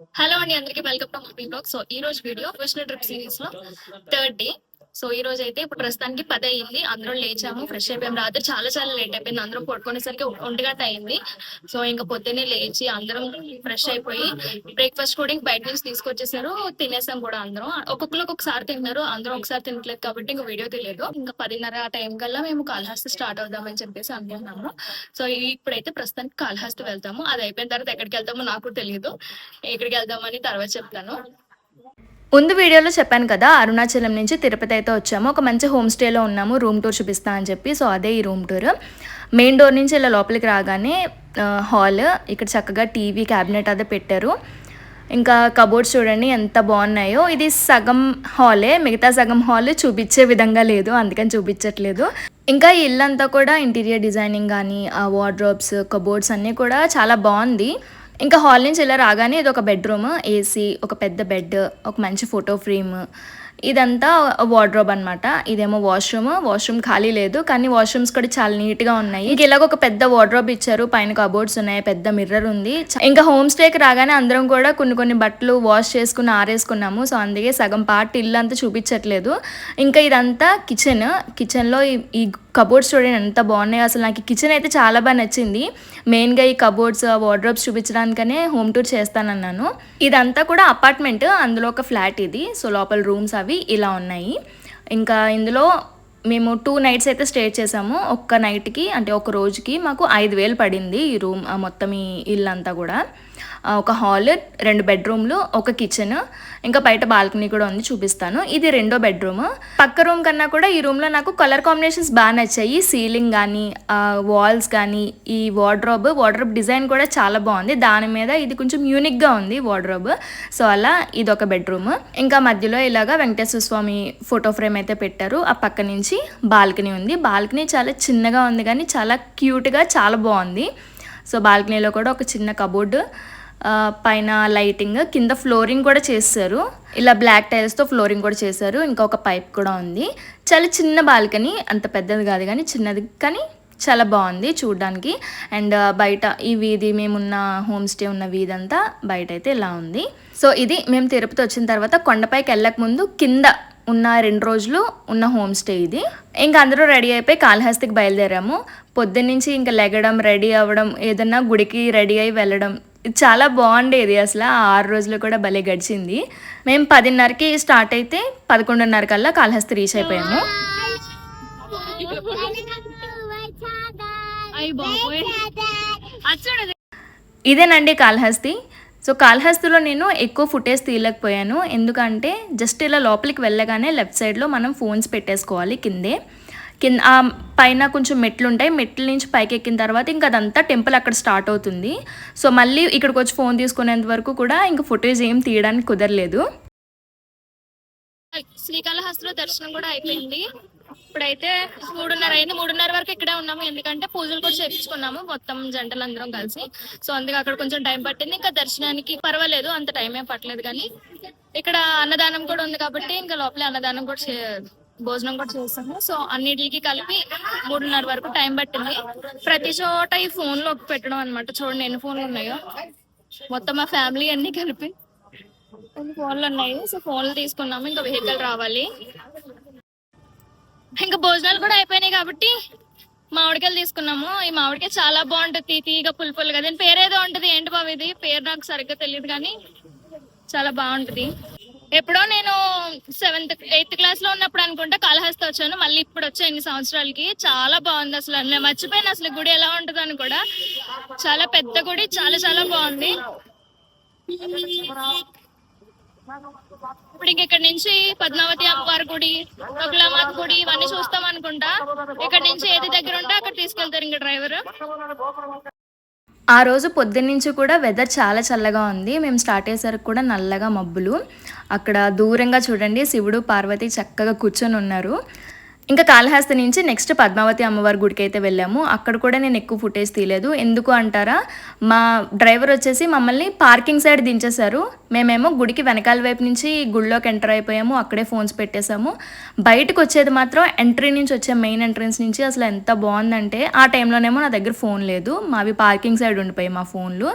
Hello అండి అందరికి welcome to movie blog so ఈ రోజు వీడియో కృష్ణ ట్రిప్ సిరీస్లో థర్డ్ డే సో ఈ రోజు అయితే ఇప్పుడు ప్రస్తుతానికి పది అయింది. అందరం లేచాము. ఫ్రెష్ అయిపోయాం. రాత్రి చాలా చాలా లేట్ అయిపోయింది. అందరం పడుకునేసరికి ఒంటిగంట అయింది. సో ఇంకా పొద్దున్నే లేచి అందరం ఫ్రెష్ అయిపోయి బ్రేక్ఫాస్ట్ కూడా ఇంక బయట నుంచి తీసుకొచ్చేసారు. తినేసాం కూడా అందరం. ఒక్కొక్కరు ఒక్కొక్కసారి తిన్నారు. అందరం ఒకసారి తినట్లేదు కాబట్టి ఇంకా వీడియో తెలియదు. ఇంకా పదిన్నర ఆ టైం కల్లా మేము కాళహస్తి స్టార్ట్ అవుదామని చెప్పేసి అనుకుంటున్నాము సో ఇప్పుడైతే ప్రస్తుతానికి కాళహస్తి వెళ్తాము. అది అయిపోయిన తర్వాత ఎక్కడికి వెళ్తామో నాకు తెలియదు ఎక్కడికి వెళ్దామని తర్వాత చెప్తాను. ముందు వీడియోలో చెప్పాను కదా అరుణాచలం నుంచి తిరుపతి అయితే వచ్చాము. ఒక మంచి హోమ్ స్టేలో ఉన్నాము. రూమ్ టూర్ చూపిస్తా అని చెప్పి. సో అదే ఈ రూమ్ టూర్ మెయిన్ డోర్ నుంచి ఇలా లోపలికి రాగానే హాల్ ఇక్కడ చక్కగా టీవీ క్యాబినెట్ అదే పెట్టారు. ఇంకా కబోర్డ్స్ చూడండి ఎంత బాగున్నాయో. ఇది సగం హాలే మిగతా సగం హాల్ చూపించే విధంగా లేదు. అందుకని చూపించట్లేదు. ఇంకా ఈ ఇల్లంతా కూడా ఇంటీరియర్ డిజైనింగ్ కానీ ఆ వార్డ్రోబ్స్ కబోర్డ్స్ అన్నీ కూడా చాలా బాగుంది. ఇంకా హాల్ నుంచి ఇలా రాగానే ఇది ఒక బెడ్రూమ్ ఏసీ ఒక పెద్ద బెడ్ ఒక మంచి ఫోటో ఫ్రేమ్. ఇదంతా వార్డ్రోబ్ అనమాట ఇదేమో వాష్రూమ్. వాష్రూమ్ ఖాళీ లేదు కానీ వాష్రూమ్స్ కూడా చాలా నీట్గా ఉన్నాయి. ఇంక ఇలాగ ఒక పెద్ద వార్డ్రోబ్ ఇచ్చారు. పైన కబోర్డ్స్ ఉన్నాయి పెద్ద మిర్రర్ ఉంది. ఇంకా హోమ్ స్టేకి రాగానే అందరం కూడా కొన్ని కొన్ని బట్టలు వాష్ చేసుకుని ఆరేసుకున్నాము. సో అందుకే సగం పార్ట్ ఇల్లు అంతా చూపించట్లేదు. ఇంకా ఇదంతా కిచెన్. కిచెన్లో ఈ ఈ కబోర్డ్స్ చూడండి ఎంత బాగున్నాయి అసలు నాకు కిచెన్ అయితే చాలా బాగా నచ్చింది. మెయిన్గా ఈ కబోర్డ్స్ వార్డ్రోబ్స్ చూపించడానికనే హోమ్ టూర్ చేస్తానన్నాను. ఇదంతా కూడా అపార్ట్మెంట్ అందులో ఒక ఫ్లాట్ ఇది. సో లోపల రూమ్స్ అవి ఇలా ఉన్నాయి. ఇంకా ఇందులో మేము టూ నైట్స్ అయితే స్టే చేసాము. ఒక్క నైట్కి అంటే ఒక రోజుకి మాకు ఐదు వేలు పడింది ఈ రూమ్ మొత్తం ఈ ఇల్లు అంతా కూడా. ఒక హాల్ రెండు బెడ్రూమ్లు ఒక కిచెన్ ఇంకా బయట బాల్కనీ కూడా ఉంది చూపిస్తాను. ఇది రెండో బెడ్రూమ్. పక్క రూమ్ కన్నా కూడా ఈ రూమ్లో నాకు కలర్ కాంబినేషన్స్ బాగా నచ్చాయి. సీలింగ్ కానీ వాల్స్ కానీ ఈ వార్డ్రోబ్ వార్డ్రోబ్ డిజైన్ కూడా చాలా బాగుంది. దాని మీద ఇది కొంచెం యూనిక్గా ఉంది వార్డ్రోబ్. సో అలా ఇది ఒక బెడ్రూమ్. ఇంకా మధ్యలో ఇలాగా వెంకటేశ్వర స్వామి ఫోటో ఫ్రేమ్ అయితే పెట్టారు. ఆ పక్క నుంచి బాల్కనీ ఉంది. బాల్కనీ చాలా చిన్నగా ఉంది కానీ చాలా క్యూట్గా చాలా బాగుంది. సో బాల్కనీలో కూడా ఒక చిన్న కబోర్డు పైన లైటింగ్ కింద ఫ్లోరింగ్ కూడా చేశారు ఇలా బ్లాక్ టైల్స్తో ఫ్లోరింగ్ కూడా చేశారు. ఇంకా ఒక పైప్ కూడా ఉంది. చాలా చిన్న బాల్కనీ అంత పెద్దది కాదు కానీ చిన్నది కానీ చాలా బాగుంది చూడడానికి. అండ్ బయట ఈ వీధి మేమున్న హోమ్ స్టే ఉన్న వీధి అంతా బయట అయితే ఇలా ఉంది. సో ఇది మేము తిరుపతి వచ్చిన తర్వాత కొండపైకి వెళ్ళక ముందు కింద ఉన్న రెండు రోజులు ఉన్న హోమ్ స్టే ఇది. ఇంకా అందరూ రెడీ అయిపోయి కాళహస్తికి బయలుదేరాము. పొద్దున్నుంచి ఇంకా లెగడం రెడీ అవ్వడం ఏదన్నా గుడికి రెడీ అయి వెళ్ళడం ఇది చాలా బాగుండేది అసలు. ఆ ఆరు రోజులు కూడా భలే గడిచింది. మేము పదిన్నరకి స్టార్ట్ అయితే పదకొండున్నర కల్లా కాళహస్తి రీచ్ అయిపోయాము. ఇదేనండి కాళహస్తి. సో కాళహస్తిలో నేను ఎక్కువ ఫుటేజ్ తీయలేకపోయాను. ఎందుకంటే జస్ట్ ఇలా లోపలికి వెళ్ళగానే లెఫ్ట్ సైడ్లో మనం ఫోన్స్ పెట్టేసుకోవాలి కిందే. కింద పైన కొంచెం మెట్లు ఉంటాయి. మెట్ల నుంచి పైకి ఎక్కిన తర్వాత ఇంకా అదంతా టెంపుల్ అక్కడ స్టార్ట్ అవుతుంది. సో మళ్ళీ ఇక్కడికి వచ్చి ఫోన్ తీసుకునేంత వరకు కూడా ఇంకా ఫుటేజ్ ఏం తీయడానికి కుదరలేదు. శ్రీకాళహస్తిలో దర్శనం కూడా అయిపోయింది. ఇప్పుడైతే మూడున్నర అయింది. మూడున్నర వరకు ఇక్కడే ఉన్నాము. ఎందుకంటే పూజలు కూడా చేపించుకున్నాము. మొత్తం జంటలు అందరం కలిసి. సో అందుకే అక్కడ కొంచెం టైం పట్టింది. ఇంకా దర్శనానికి పర్వాలేదు. అంత టైం ఏం పట్టలేదు కానీ. ఇక్కడ అన్నదానం కూడా ఉంది కాబట్టి ఇంకా లోపలే అన్నదానం కూడా భోజనం కూడా చేస్తాము. సో అన్నిటికి కలిపి మూడున్నర వరకు టైం పట్టింది. ప్రతి చోట ఈ ఫోన్లో పెట్టడం అనమాట చూడండి ఎన్ని ఫోన్లు ఉన్నాయో. మొత్తం మా ఫ్యామిలీ అన్ని కలిపి. కొన్ని ఫోన్లు ఉన్నాయి. సో ఫోన్లు తీసుకున్నాము. ఇంకా వెహికల్ రావాలి. ఇంకా భోజనాలు కూడా అయిపోయినాయి కాబట్టి మామిడికాయలు తీసుకున్నాము. ఈ మామిడికాయ చాలా బాగుంటుంది. తీగ పుల్ పుల్లుగా దీని పేరేదో ఉంటుంది. ఏంటి బాబు ఇది? పేరు నాకు సరిగ్గా తెలియదు కానీ చాలా బాగుంటది. ఎప్పుడో నేను సెవెంత్ ఎయిత్ క్లాస్లో ఉన్నప్పుడు అనుకుంటా కాళహస్తి వచ్చాను. మళ్ళీ ఇప్పుడు వచ్చా ఇన్ని సంవత్సరాలకి. చాలా బాగుంది అసలు. నేను మర్చిపోయాను అసలు. గుడి ఎలా ఉంటుంది అని కూడా. చాలా పెద్ద గుడి. చాలా చాలా బాగుంది. ఇప్పుడు ఇంక ఇక్కడ నుంచి పద్మావతి అమ్మవారి గుడి ఒకలామాత గుడి ఇవన్నీ చూస్తాం అనుకుంటా. ఇక్కడ నుంచి ఏది దగ్గర ఉంటే అక్కడ తీసుకెళ్తారు ఇంకా డ్రైవర్. ఆ రోజు పొద్దున్నుంచి కూడా వెదర్ చాలా చల్లగా ఉంది. మేము స్టార్ట్ అయ్యేసరికి కూడా నల్లగా మబ్బులు. అక్కడ దూరంగా చూడండి శివుడు పార్వతి చక్కగా కూర్చొని ఉన్నారు. ఇంకా కాళహస్తి నుంచి నెక్స్ట్ పద్మావతి అమ్మవారి గుడికి అయితే వెళ్ళాము. అక్కడ కూడా నేను ఎక్కువ ఫుటేజ్ తీయలేదు. ఎందుకు అంటారా? మా డ్రైవర్ వచ్చేసి మమ్మల్ని పార్కింగ్ సైడ్ దించేశారు. మేమేమో గుడికి వెనకాల వైపు నుంచి గుడిలోకి ఎంటర్ అయిపోయాము. అక్కడే ఫోన్స్ పెట్టేశాము. బయటకు వచ్చేది మాత్రం ఎంట్రీ నుంచి వచ్చే మెయిన్ ఎంట్రన్స్ నుంచి అసలు ఎంత బాగుందంటే ఆ టైంలోనేమో నా దగ్గర ఫోన్ లేదు. మావి పార్కింగ్ సైడ్ ఉండిపోయాయి మా ఫోన్లు.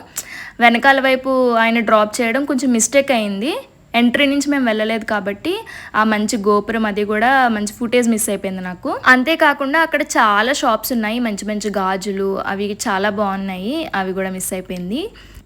వెనకాల వైపు ఆయన డ్రాప్ చేయడం కొంచెం మిస్టేక్ అయింది. ఎంట్రీ నుంచి మేము వెళ్ళలేదు కాబట్టి ఆ మంచి గోపురం అది కూడా మంచి ఫుటేజ్ మిస్ అయిపోయింది నాకు. అంతేకాకుండా అక్కడ చాలా షాప్స్ ఉన్నాయి మంచి మంచి గాజులు అవి చాలా బాగున్నాయి అవి కూడా మిస్ అయిపోయింది.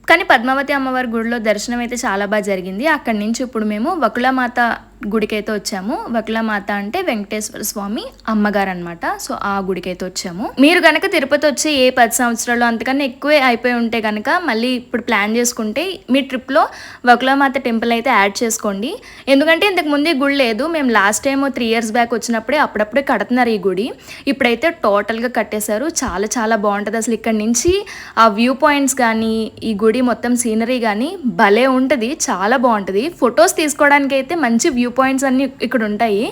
కానీ పద్మావతి అమ్మవారి గుడిలో దర్శనం అయితే చాలా బాగా జరిగింది. అక్కడి నుంచి ఇప్పుడు మేము వకులమాత గుడికైతే వచ్చాము. వకులమాత అంటే వెంకటేశ్వర స్వామి అమ్మగారు అనమాట సో ఆ గుడికైతే వచ్చాము. మీరు కనుక తిరుపతి వచ్చి ఏ పది సంవత్సరాలు అంతకన్నా ఎక్కువే అయిపోయి ఉంటే కనుక మళ్ళీ ఇప్పుడు ప్లాన్ చేసుకుంటే మీ ట్రిప్లో వకులమాత టెంపుల్ అయితే యాడ్ చేసుకోండి. ఎందుకంటే ఇంతకు ముందు గుడి లేదు. మేము last time three years back వచ్చినప్పుడే అప్పుడప్పుడే కడుతున్నారు ఈ గుడి. ఇప్పుడైతే టోటల్గా కట్టేశారు. చాలా చాలా బాగుంటుంది అసలు ఇక్కడ నుంచి. ఆ వ్యూ పాయింట్స్ కానీ ఈ గుడి మొత్తం సీనరీ కానీ భలే ఉంటుంది. చాలా బాగుంటుంది. ఫొటోస్ తీసుకోవడానికి అయితే మంచి వ్యూ పాయింట్స్ అన్ని ఇక్కడ ఉంటాయి.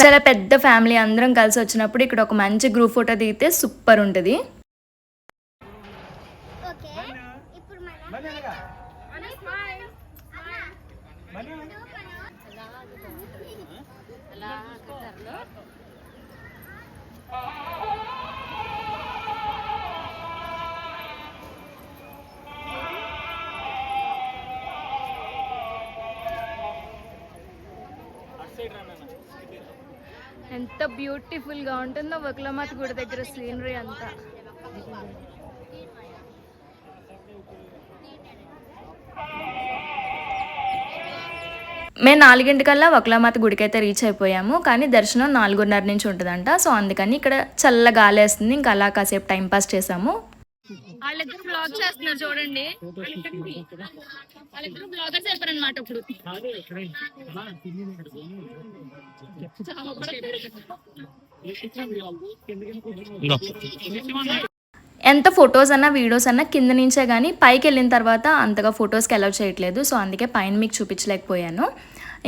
చాలా పెద్ద ఫ్యామిలీ అందరం కలిసి వచ్చినప్పుడు ఇక్కడ ఒక మంచి గ్రూప్ ఫోటో దిగితే సూపర్ ఉంటుంది. ఓకే. బ్యూటిఫుల్గా బ్యూటిఫుల్గా ఉంటుందో వకులమాత గుడి దగ్గర సీనరీ అంతా. మేము నాలుగింటికల్లా వకులామాత గుడికి అయితే రీచ్ అయిపోయాము. కానీ దర్శనం నాలుగున్నర నుంచి ఉంటుందంట. సో అందుకని ఇక్కడ చల్ల గాలి వేస్తుంది. ఇంకా అలా కాసేపు టైం పాస్ చేసాము. వాళ్ళిద్దరు బ్లాగ్ చేస్తున్నారు చూడండి. వాళ్ళిద్దరు బ్లాగర్స్ అయిపోయారు అనమాట ఇప్పుడు. ఎంత ఫొటోస్ అన్నా వీడియోస్ అన్నా కింద నుంచే కానీ పైకి వెళ్ళిన తర్వాత అంతగా ఫొటోస్కి అలౌ చేయట్లేదు. సో అందుకే పైన మీకు చూపించలేకపోయాను.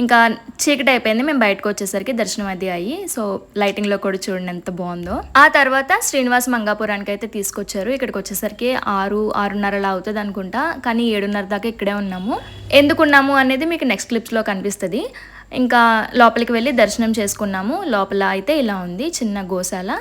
ఇంకా చీకటి అయిపోయింది మేము బయటకు వచ్చేసరికి దర్శనం అది అయ్యి సో లైటింగ్లో కూడా చూడండి ఎంత బాగుందో. ఆ తర్వాత శ్రీనివాస్ మంగాపురానికి అయితే తీసుకొచ్చారు. ఇక్కడికి వచ్చేసరికి ఆరు ఆరున్నరలా అవుతుంది అనుకుంటా కానీ ఏడున్నర దాకా ఇక్కడే ఉన్నాము. ఎందుకున్నాము అనేది మీకు నెక్స్ట్ క్లిప్స్లో కనిపిస్తుంది. ఇంకా లోపలికి వెళ్ళి దర్శనం చేసుకున్నాము. లోపల అయితే ఇలా ఉంది చిన్న గోశాల.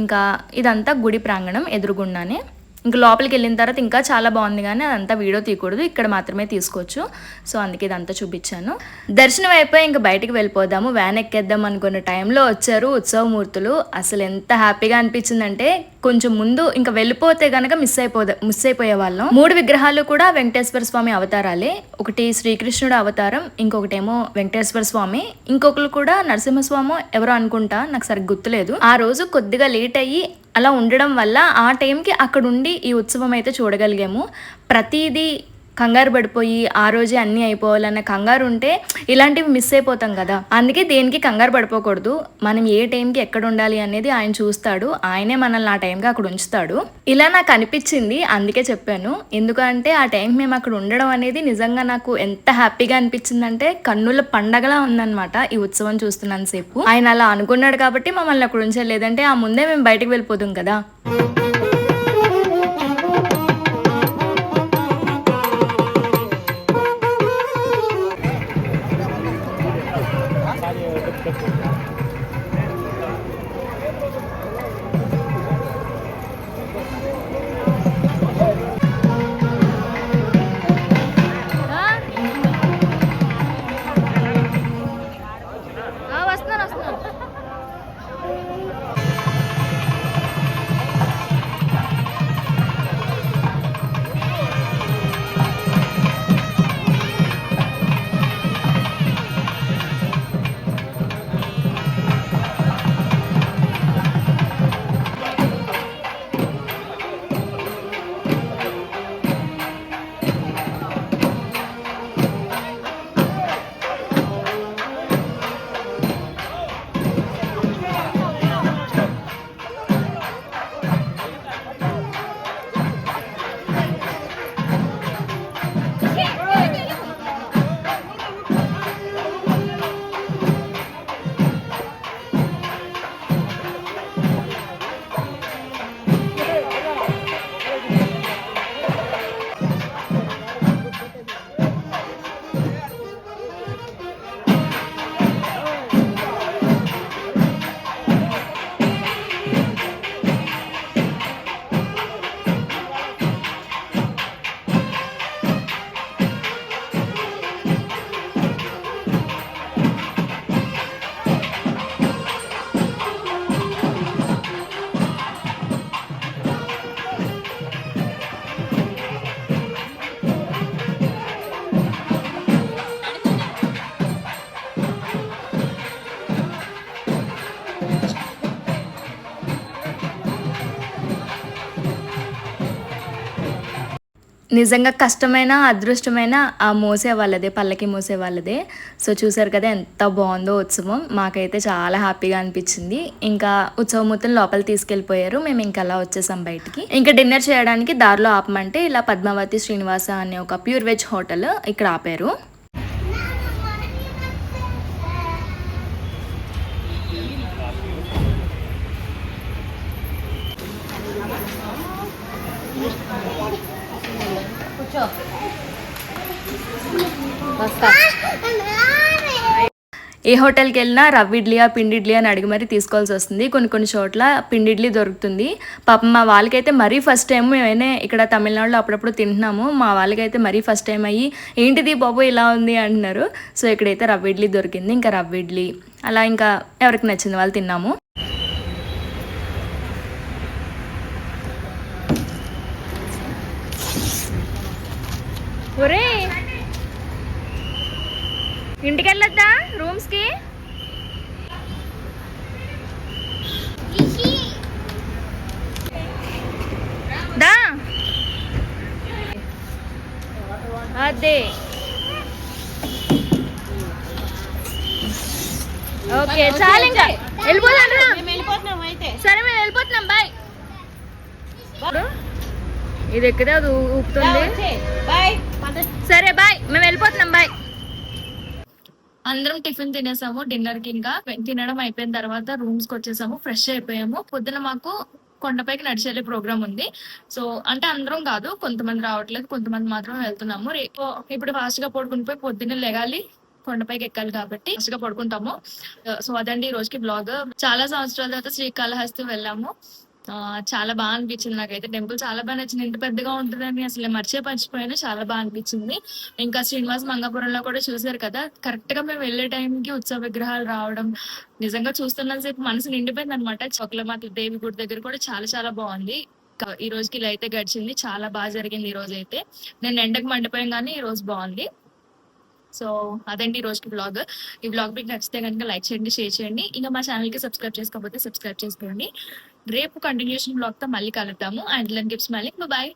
ఇంకా ఇదంతా గుడి ప్రాంగణం ఎదురుగుండానే. ఇంకా లోపలికి వెళ్ళిన తర్వాత ఇంకా చాలా బాగుంది కానీ అదంతా వీడియో తీయకూడదు ఇక్కడ మాత్రమే తీసుకోవచ్చు. సో అందుకే ఇదంతా చూపించాను. దర్శనం అయిపోయి ఇంకా బయటికి వెళ్ళిపోదాము వ్యాన్ ఎక్కేద్దాం అనుకున్న టైంలో వచ్చారు ఉత్సవమూర్తులు. అసలు ఎంత హ్యాపీగా అనిపించిందంటే కొంచెం ముందు ఇంకా వెళ్ళిపోతే గనక మిస్ అయిపోదా మిస్ అయిపోయే వాళ్ళం. మూడు విగ్రహాలు కూడా వెంకటేశ్వర స్వామి అవతారాలే. ఒకటి శ్రీకృష్ణుడు అవతారం ఇంకొకటేమో వెంకటేశ్వర స్వామి. ఇంకొకరు కూడా నరసింహస్వామి ఎవరో అనుకుంటా నాకు సరిగ్గా గుర్తులేదు. ఆ రోజు కొద్దిగా లేట్ అయ్యి అలా ఉండడం వల్ల ఆ టైంకి అక్కడ ఉండి ఈ ఉత్సవం అయితే చూడగలిగాము. ప్రతిదీ కంగారు పడిపోయి ఆ రోజే అన్నీ అయిపోవాలన్న కంగారు ఉంటే ఇలాంటివి మిస్ అయిపోతాం కదా. అందుకే దేనికి కంగారు పడిపోకూడదు. మనం ఏ టైంకి ఎక్కడ ఉండాలి అనేది ఆయన చూస్తాడు. ఆయనే మనల్ని ఆ టైంకి అక్కడ ఉంచుతాడు. ఇలా నాకు అనిపించింది. అందుకే చెప్పాను. ఎందుకంటే ఆ టైంకి మేము అక్కడ ఉండడం అనేది నిజంగా నాకు ఎంత హ్యాపీగా అనిపించిందంటే కన్నుల పండగలా ఉందన్నమాట ఈ ఉత్సవం చూస్తున్నంతసేపు ఆయన అలా అనుకున్నాడు కాబట్టి మమ్మల్ని అక్కడ ఉంచలేదంటే లేదంటే ఆ ముందే మేము బయటకు వెళ్ళిపోతాం కదా. నిజంగా కష్టమైన అదృష్టమైన ఆ మోసే వాళ్ళదే పల్లకి మోసే వాళ్ళదే. సో చూసారు కదా ఎంత బాగుందో ఉత్సవం. మాకైతే చాలా హ్యాపీగా అనిపించింది. ఇంకా ఉత్సవం మొత్తం లోపల తీసుకెళ్ళిపోయారు. మేము ఇంకా అలా వచ్చేసాం బయటికి. ఇంకా డిన్నర్ చేయడానికి దారిలో ఆపమంటే ఇలా పద్మావతి శ్రీనివాస అనే ఒక ప్యూర్ వెజ్ హోటల్ ఇక్కడ ఆపారు. ఏ హోటల్కి వెళ్ళినా రవ్విడ్లియా ఇడ్లీయా అని అడిగి మరీ తీసుకోవాల్సి వస్తుంది. కొన్ని కొన్ని చోట్ల పిండిడ్లీ దొరుకుతుంది. పాపం మా వాళ్ళకైతే మరీ ఫస్ట్ టైం మేమైనా ఇక్కడ తమిళనాడులో అప్పుడప్పుడు తింటున్నాము. మా వాళ్ళకైతే మరీ ఫస్ట్ టైం అయ్యి ఏంటిది బాబు ఇలా ఉంది? అంటున్నారు. సో ఇక్కడైతే రవ్విడ్లీ దొరికింది. ఇంకా రవ్విడ్లీ అలా ఇంకా ఎవరికి నచ్చింది వాళ్ళు తిన్నాము. ఇంటికి వెళ్ళొద్దా రూమ్స్కి? దా. అదే. ఓకే చాలు ఇంకా. వెళ్ళిపోతాం సరే మేము వెళ్ళిపోతున్నాం బాయ్. ఇది ఎక్కితే అది ఊపుతుంది. సరే బాయ్. మేము వెళ్ళిపోతున్నాం బాయ్. అందరం టిఫిన్ తినేసాము డిన్నర్కి ఇంకా తినడం అయిపోయిన తర్వాత రూమ్స్కి వచ్చేసాము ఫ్రెష్ అయిపోయాము. పొద్దున మాకు కొండపైకి నడిచేలే ప్రోగ్రామ్ ఉంది. సో అంటే అందరం కాదు కొంతమంది రావట్లేదు కొంతమంది మాత్రం వెళ్తున్నాము. రేపు ఇప్పుడు ఫాస్ట్గా పడుకుని పోయి పొద్దున్న లెగాలి కొండపైకి ఎక్కాలి కాబట్టి ఫాస్ట్గా పడుకుంటాము. సో అదండి ఈ రోజుకి బ్లాగ్. చాలా సంవత్సరాల తర్వాత శ్రీకాళహస్తి వెళ్ళాము. చాలా బాగా అనిపించింది నాకైతే. టెంపుల్ చాలా బాగా నచ్చింది. ఇంత పెద్దగా ఉంటుందని అసలు మర్చే మర్చిపోయినా చాలా బాగా అనిపించింది. ఇంకా శ్రీనివాస్ మంగాపురంలో కూడా చూసారు కదా. కరెక్ట్గా మేము వెళ్ళే టైంకి ఉత్సవ విగ్రహాలు రావడం నిజంగా చూస్తున్నంతసేపు మనసు నిండిపోయింది అనమాట చొక్కలమాత దేవి గుడి దగ్గర కూడా చాలా చాలా బాగుంది. ఈ రోజుకి ఇలా అయితే గడిచింది. చాలా బాగా జరిగింది ఈ రోజు అయితే. నేను ఎండకు మండిపోయాం కానీ ఈ రోజు బాగుంది. సో అదండి ఈ రోజుకి బ్లాగ్ ఈ బ్లాగ్ మీకు నచ్చితే కనుక లైక్ చేయండి షేర్ చేయండి. ఇంకా మా ఛానల్కి సబ్స్క్రైబ్ చేసుకోకపోతే సబ్స్క్రైబ్ చేసుకోండి. రేపు కంటిన్యూషన్ బ్లాగ్తో మళ్ళీ కలుద్దాము. అండ్ గిఫ్ట్స్ మళ్ళీ బాయ్